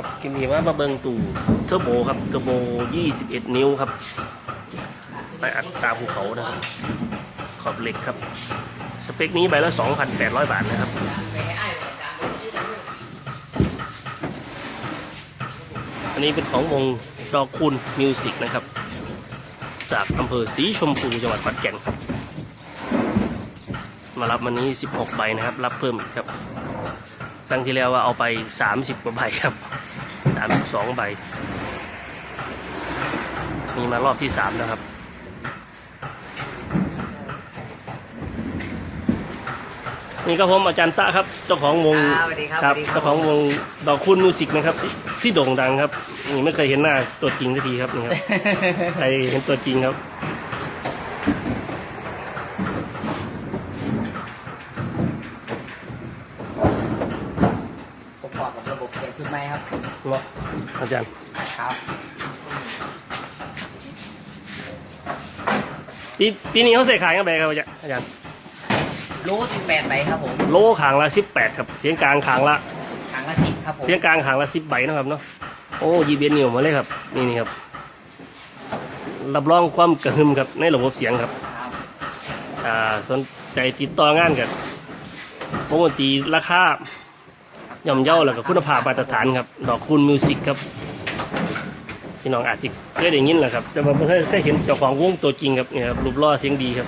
ครับกิมมีว่ามาเบิงตู่เทอร์โบครับเทอร์โบ 21 นิ้วครับ ไปอัดตาภูเขานะครับ ขอบเหล็กครับ สเปคนี้ใบละ 2,800 บาทนะครับอันนี้เป็นของวงดอกคูณมิวสิกนะครับ จากอำเภอสีชมพูจังหวัดขอนแก่นครับ มารับวันนี้ 16 ใบนะครับ รับเพิ่มอีกครับ ครั้งที่แล้วว่าเอาไป 30กว่าใบครับ 32 ใบ มีมารอบที่3นะครับนี่ก็ผมอาจารย์ตะครับ เจ้าของวงอ่าสวัสดีครับสวัสดีครับ เจ้าของวงดอกคุณมิวสิกนะครับที่ที่โด่งดังครับนี่ไม่เคยเห็นหน้าตัวจริงสักทีครับนี่ครับ ใครเห็นตัวจริงครับ ระกอบกับระบบเสียงชุดไม้ครับเหรออาจารย์ครับปีปีนี้เขาใส่ขายกันไปครับอาจารย์อาจารย์รู้สิบแปดใบครับผมโลขางละสิบแปดครับ เสียงกลางขางละ ถังละสิบครับผมเสียงกลางขางละสิบใบนะครับเนาะโอ้ยีเบียนนิวมาเลยครับ นี่นี่ครับ รับรองความกระหึ่มครับในระบบเสียงครับ ครับอ่าสนใจติดต่องานกันปกติราคา ย่อมเย่าแล้วก็คุณภาพมาตรฐานครับ ดอกคุณมิวสิกครับพี่น้องอาจจะเคยได้ยินแหละครับ แต่ว่าไม่เคยเคยเห็นเจ้าของวงตัวจริงครับเนี่ยครับรูปล่อเสียงดีครับ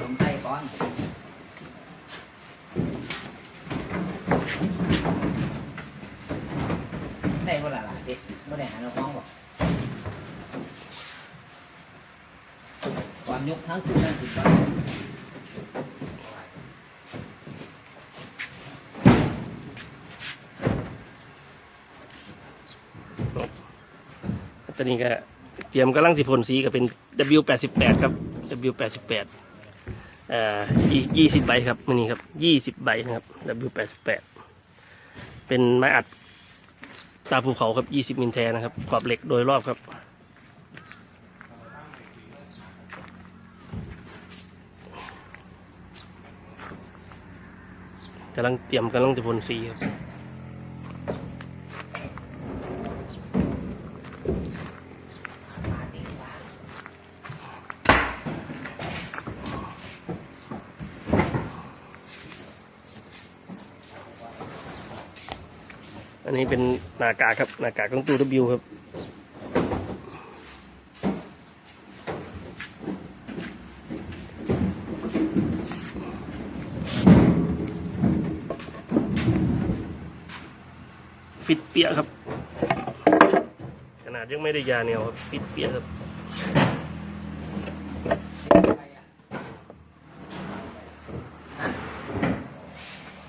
ผมไต้ก้อนได้เวลาล่ะเด็กไม่ได้หาเราฟ้องหรอกความยกทั้งคู่นั่นคือว่ ตอนนี้ก็เตรียมกำลังสิพ่นสีก็เป็น W88 ครับ W88 อ่อยี่สิบใบครับมันนี้ครับยี่สิบใบนะครับ W88 เป็นไม้อัดตาภูเขาครับยี่สิบมิลแทนะครับขอบเหล็กโดยรอบครับกำลังเตรียมกำลังจะพ่นสีครับ มาติดว่า อันนี้เป็นหน้ากากครับหน้ากากของตู้ W ครับฟิตเปียครับ ขนาดยังไม่ได้ยาแนวครับฟิตเปียครับ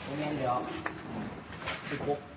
ผมแม่นเดี๋ยวสิบหกตู้เอาที่ห้างจะบ